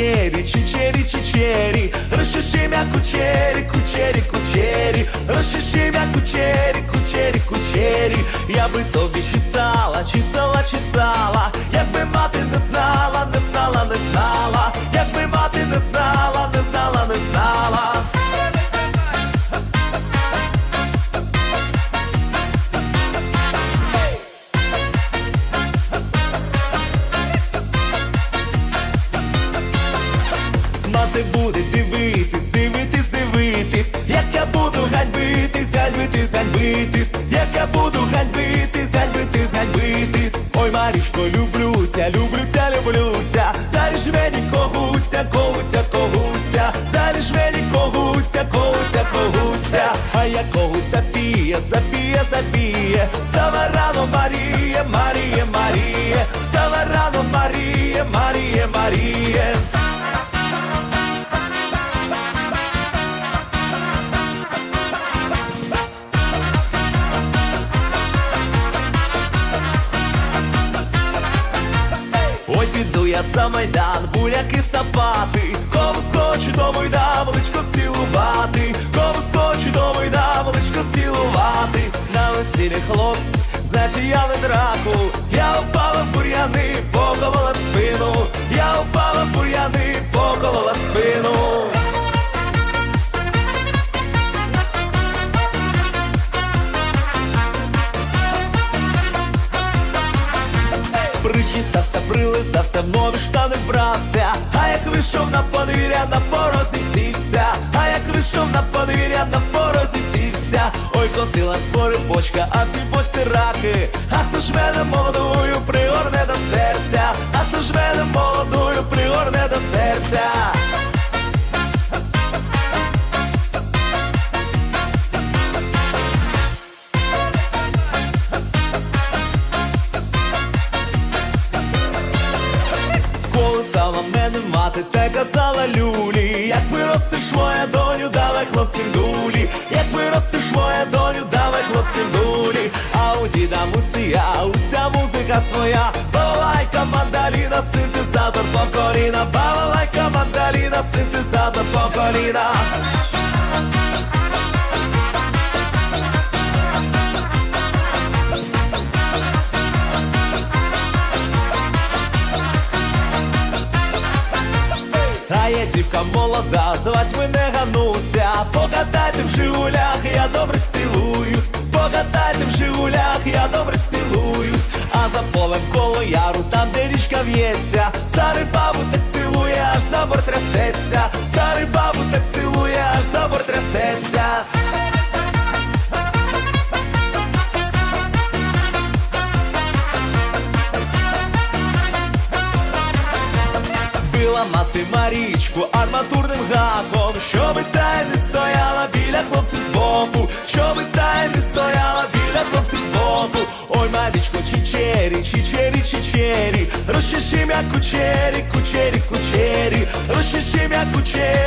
чичері, чичері, чичері, розчеши м'я кучері, кучері, кучері, розчеши м'я кучері, кучері, кучері, я би тобі чесала, чесала, чесала, якби мала. Мати буде дивитись, дивитись, дивитись, як я буду ганьбитись, ганьбитись, ганьбитись, як я буду ганьбитись, ганьбитись, ганьбитись. Ой, Марічко, люблю тя, люблю тя, люблю тя, залиш мені когуття, когуття, когуття, залиш мені когуття, когуття, когуття, а я когуть запіє, запіє, запіє, встава рано, Маріє, за майдан, буряки сапати, ком скочу, до дам величко цілувати, ком скочу, до дам величко цілувати. На весіллі хлопці затіяли драку, я впала в бур'яни, поколола спину, Причісався, прилисався, в нові штани вбрався, а як вийшов на подвір'я, на порозі сівся, а як вийшов на подвір'я, на порозі сівся, ой, котила бочка, а в тій бочці раки, а хто ж мене молодою та казала люлі, як виростеш моя доню, давай хлопцям дулі, як виростеш моя доню, давай хлопцям дулі, а у діда мусія, уся музика своя, балалайка, мандаліна, синтезатор по коліна, балалайка, мандаліна, синтезатор по коліна. Я дівка молода, звать мене Гануся. Погадайте в Жигулях, я добре цілуюсь. Погадайте в Жигулях, я добре цілуюсь. А за полем коло яру, там де річка в'ється. Старий бабу та цілує, аж забор трясеться. Старий бабу та цілує, аж забор трясеться Била мати Марічку арматурним гаком, щоби та й не стояла біля хлопців збоку, щоби та й не стояла біля хлопців збоку. Ой, Марічко, чічері, чічері, чічері, розчеши як кучері, кучері, кучері, розчеши як кучері.